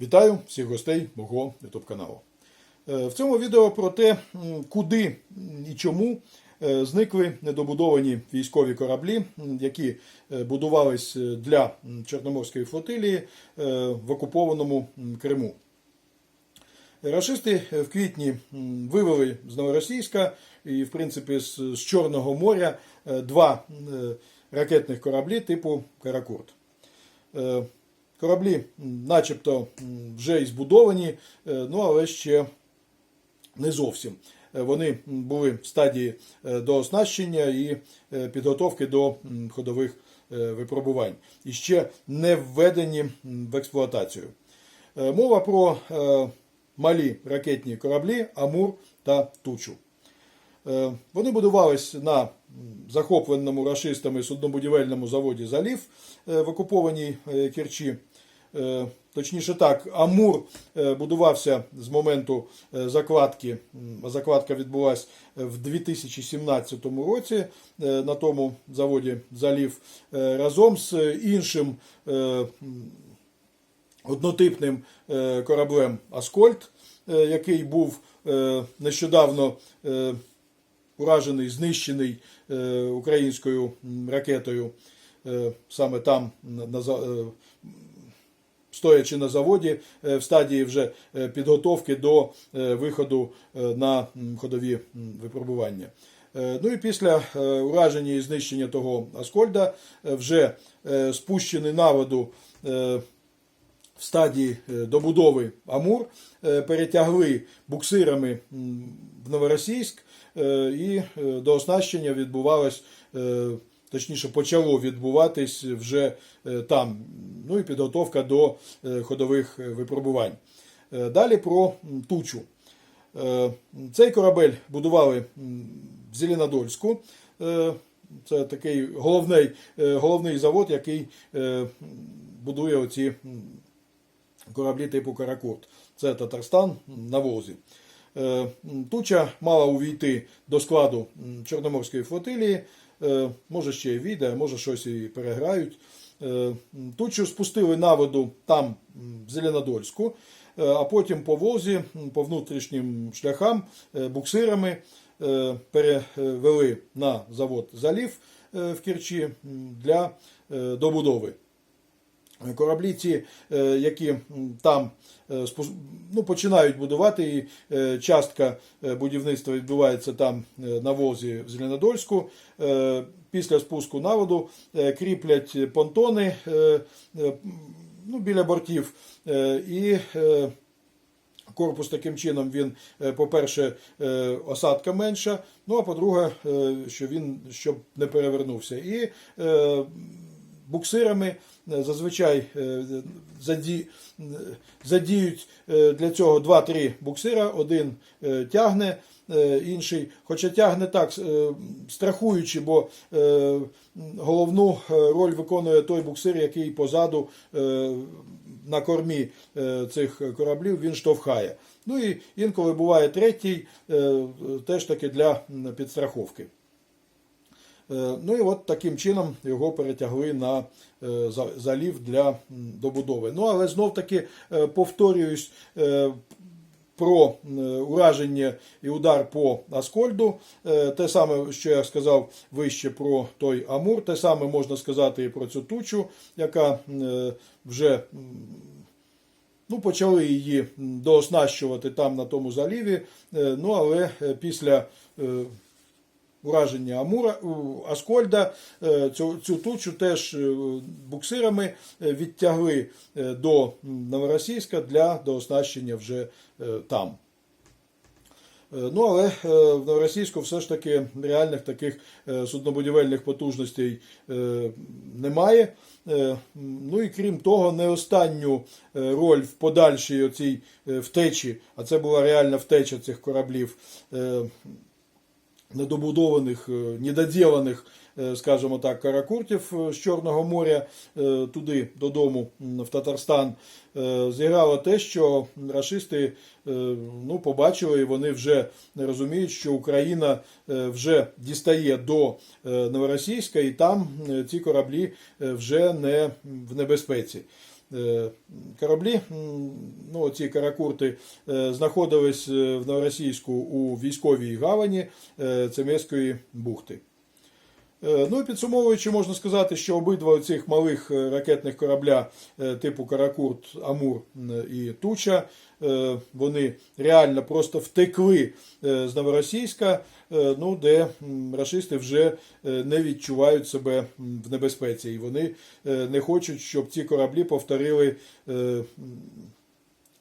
Вітаю всіх гостей мого YouTube каналу. Е, В цьому відео про те, куди і чому е, зникли недобудовані військові кораблі, які е, будувались для Чорноморської флотилії в окупованому Криму. Рашисти в квітні вивели з Новоросійська і, в принципі, з, Чорного моря два ракетних кораблі типу Каракурт. Кораблі, начебто, вже і збудовані, е, ну але ще не зовсім. Е, Вони були в стадії е, дооснащення і підготовки до ходових випробувань. І ще не введені в експлуатацію. Мова про малі ракетні кораблі Амур та Тучу. Вони будувались на захопленому рашистами суднобудівельному заводі Залів в окупованій Керчі. Е, Точніше так, Амур е, будувався з моменту е, закладки. Закладка відбулася в 2017 році на тому заводі Залів разом з іншим однотипним кораблем Аскольд, який був нещодавно уражений, знищений українською ракетою саме там, на, стоячи на заводі е, в стадії вже е, підготовки до е, виходу на ходові випробування. Ну і після ураження і знищення того Аскольда вже спущений на воду в стадії добудови Амур перетягли буксирами в Новоросійськ і до оснащення відбувалось, точніше почало відбуватись вже е, там. Ну і підготовка до е, ходових е, випробувань. Далі про тучу. Цей корабель будували в Зеленодольську. Це такий головний, головний завод, який будує оці кораблі типу Каракурт. Це Татарстан на Волзі. Е, Туча мала увійти до складу Чорноморської флотилії. Е, Може ще відео, може щось і переграють. Тут що спустили на воду там, в Зеленодольську, е, а потім по Волзі, по внутрішнім шляхам, е, буксирами е, перевели на завод Залів е, в Керчі для е, добудови. Кораблі ці, е, які там е, ну, починають будувати, і е, частка будівництва відбувається там на возі в Зеленодольську. Після спуску на воду кріплять понтони ну, біля бортів і Корпус таким чином він, по-перше, осадка менша, ну а по-друге, що він щоб не перевернувся. І буксирами е, зазвичай е, е, задіють для цього 2-3 буксира, один тягне. Інший, хоча тягне так, страхуючи, бо головну роль виконує той буксир, який позаду на кормі цих кораблів він штовхає. Ну і інколи буває третій, теж таки для підстраховки. Е, Ну і от таким чином його перетягли на е, залів для добудови. Ну але знов таки е, повторююсь про ураження і удар по Аскольду. Те саме, що я сказав вище про той Амур, те саме можна сказати і про цю тучу, яка вже Ну, почали її дооснащувати там на тому заліві. Ну, але після ураження Амура Аскольда е, цю, цю тучу теж е, буксирами е, відтягли до Новоросійська для дооснащення вже там. Ну, але в Новоросійську все ж таки реальних таких суднобудівельних потужностей немає. Ну і крім того, не останню роль в подальшій оцій втечі, а це була реальна втеча цих кораблів. Недобудованих, е, недоділених, е, скажімо так, каракуртів е, з Чорного моря туди, додому, в Татарстан, зіграло те, що рашисти е, ну, побачили, і вони вже розуміють, що Україна вже дістає до Новоросійська, і там ці кораблі вже не в небезпеці. Е, кораблі. Ну, ці каракурти е, знаходились е, в Новоросійську у військовій гавані Цемецької бухти. Е, Ну і підсумовуючи, можна сказати, що обидва цих малих е, ракетних корабля е, типу Каракурт, Амур і Туча, вони реально просто втекли з Новоросійська, ну, де м, рашисти вже не відчувають себе в небезпеці. І вони не хочуть, щоб ці кораблі повторили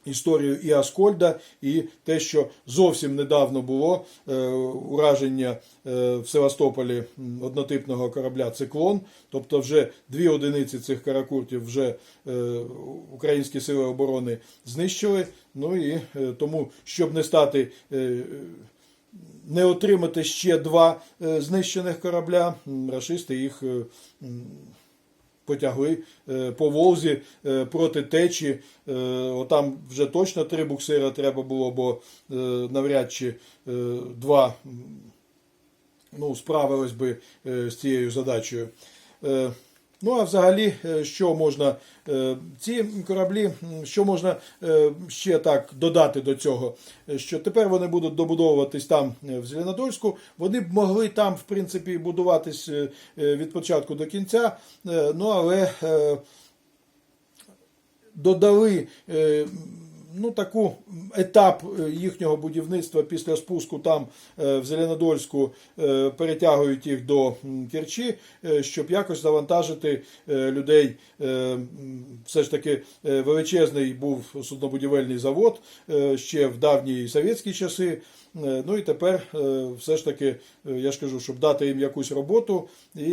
історію і Аскольда, і те, що зовсім недавно було е, ураження е, в Севастополі однотипного корабля Циклон. Тобто, вже дві одиниці цих каракуртів вже е, українські сили оборони знищили. Ну і тому, щоб не стати. не отримати ще два знищених корабля, рашисти їх потягли е, по Волзі е, проти течі. Е, Отам вже точно три буксира треба було, бо навряд чи два ну, справились би з цією задачею. Ну, а взагалі, е, що можна, е, ці кораблі, що можна е, ще так додати до цього, що тепер вони будуть добудовуватись там в Зеленодольську. Вони б могли там, в принципі, будуватись від початку до кінця, ну але додали ну, таку етап е, їхнього будівництва після спуску там е, в Зеленодольську е, перетягують їх до Керчі, щоб якось завантажити людей. Все ж таки величезний був суднобудівельний завод ще в давні совєтські часи. Ну і тепер все ж таки, я ж кажу, щоб дати їм якусь роботу, і,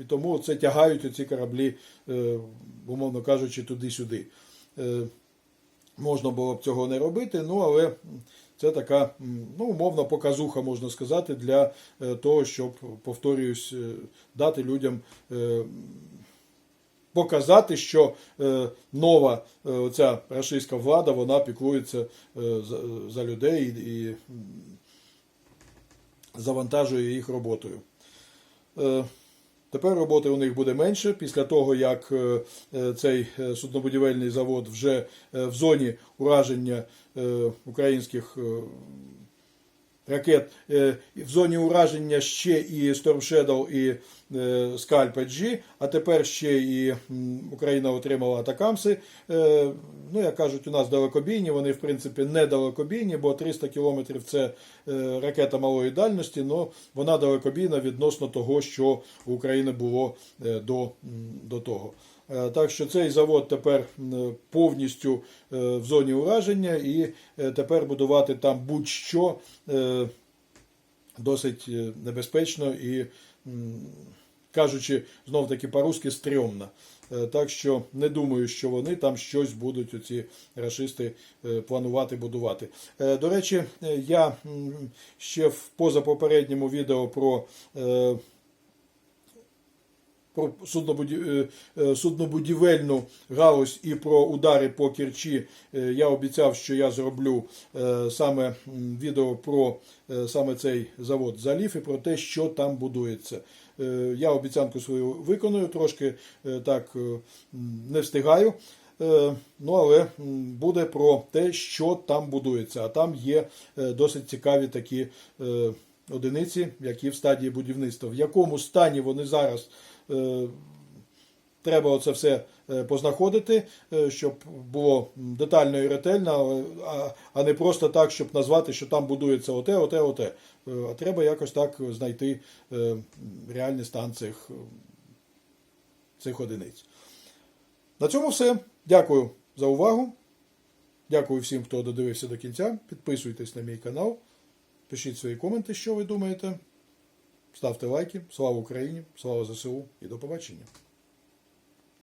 і тому це тягають ці кораблі, умовно кажучи, туди-сюди. Можна було б цього не робити, ну але це така ну, умовна показуха, можна сказати, для е, того, щоб, повторююсь, е, дати людям е, показати, що нова оця рашистська влада вона піклується за, людей і завантажує їх роботою. Тепер роботи у них буде менше. Після того, як е, е, цей е, суднобудівельний завод вже в зоні ураження українських ракет. Е, В зоні ураження ще і Storm Shadow, і е, Scalp G, а тепер ще і Україна отримала атакамси. Е, Ну, як кажуть, у нас далекобійні, вони в принципі не далекобійні, бо 300 кілометрів це е, ракета малої дальності, але вона далекобійна відносно того, що у України було е, до, до того. Е, Так що цей завод тепер повністю е, в зоні ураження, і е, тепер будувати там будь-що е, досить е, небезпечно і, кажучи знов таки по-русски, стрьомно. Е, Так що не думаю, що вони там щось будуть оці рашисти е, планувати будувати. Е, До речі, е, я ще в позапопередньому відео про. Про е, е, суднобудівельну галузь і про удари по Керчі е, я обіцяв, що я зроблю саме відео про саме цей завод залів і про те, що там будується. Я обіцянку свою виконую, трошки так не встигаю. Ну, але буде про те, що там будується. А там є досить цікаві такі одиниці, які в стадії будівництва. В якому стані вони зараз е, треба оце все е, познаходити, е, щоб було детально і ретельно, а- а не просто так, щоб назвати, що там будується оте, оте, оте. Е, А треба якось так знайти е, реальний стан цих, цих одиниць. На цьому все. Дякую за увагу. Дякую всім, хто додивився до кінця. Підписуйтесь на мій канал, пишіть свої коменти, що ви думаєте. Ставте лайки. Слава Україні! Слава ЗСУ і до побачення!